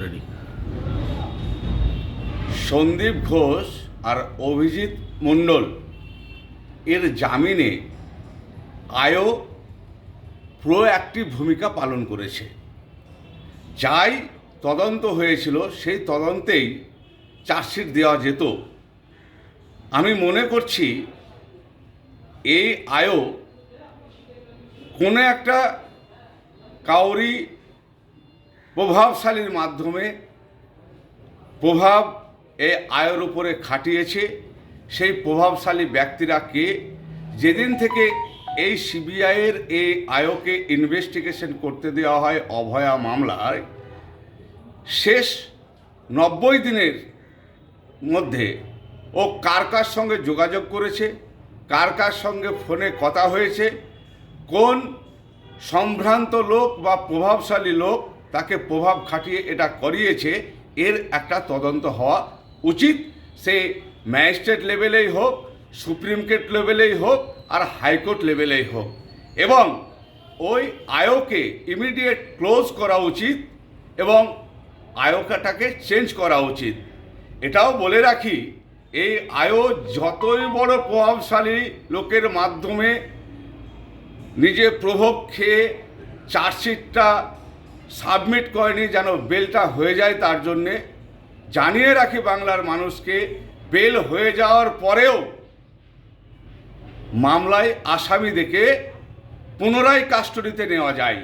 Ready Sandip Ghosh আর অভিজিৎ মণ্ডল, এর জামিনে আয়ও প্রোঅ্যাক্টিভ ভূমিকা পালন করেছে। যাই তদন্ত হয়েছিল, সেই তদন্তেই চার্জশিট দেওয়া যেত। আমি মনে করছি, এই আয়ও কোনো একটা কাউরি প্রভাবশালীর মাধ্যমে প্রভাব এই আয়ের উপরে খাটিয়েছে। সেই প্রভাবশালী ব্যক্তিরা কে? যেদিন থেকে এই সিবিআইয়ের এই আয়োকে ইনভেস্টিগেশন করতে দেওয়া হয় অভয়া মামলায়, শেষ নব্বই দিনের মধ্যে ও কার কার সঙ্গে যোগাযোগ করেছে, কার কার সঙ্গে ফোনে কথা হয়েছে, কোন সম্ভ্রান্ত লোক বা প্রভাবশালী লোক তাকে প্রভাব খাটিয়ে এটা করিয়েছে, এর একটা তদন্ত হওয়া উচিত। সে ম্যাজিস্ট্রেট লেভেলেই হোক, সুপ্রিম কোর্ট লেভেলেই হোক, আর হাইকোর্ট লেভেলেই হোক। এবং ওই আয়োকে ইমিডিয়েট ক্লোজ করা উচিত এবং আয়োকাটাকে চেঞ্জ করা উচিত। এটাও বলে রাখি, এই আয়ো যতই বড় প্রভাবশালী লোকের মাধ্যমে নিজে প্রভোগ খেয়ে চার্জশিটটা সাবমিট করেনি যেন বেলটা হয়ে যায় তার জন্যে। জানিয়ে রাখি বাংলার মানুষকে, বেল হয়ে যাওয়ার পরেও মামলায় আসামি দেখে পুনরায় কাস্টডিতে নেওয়া যায়।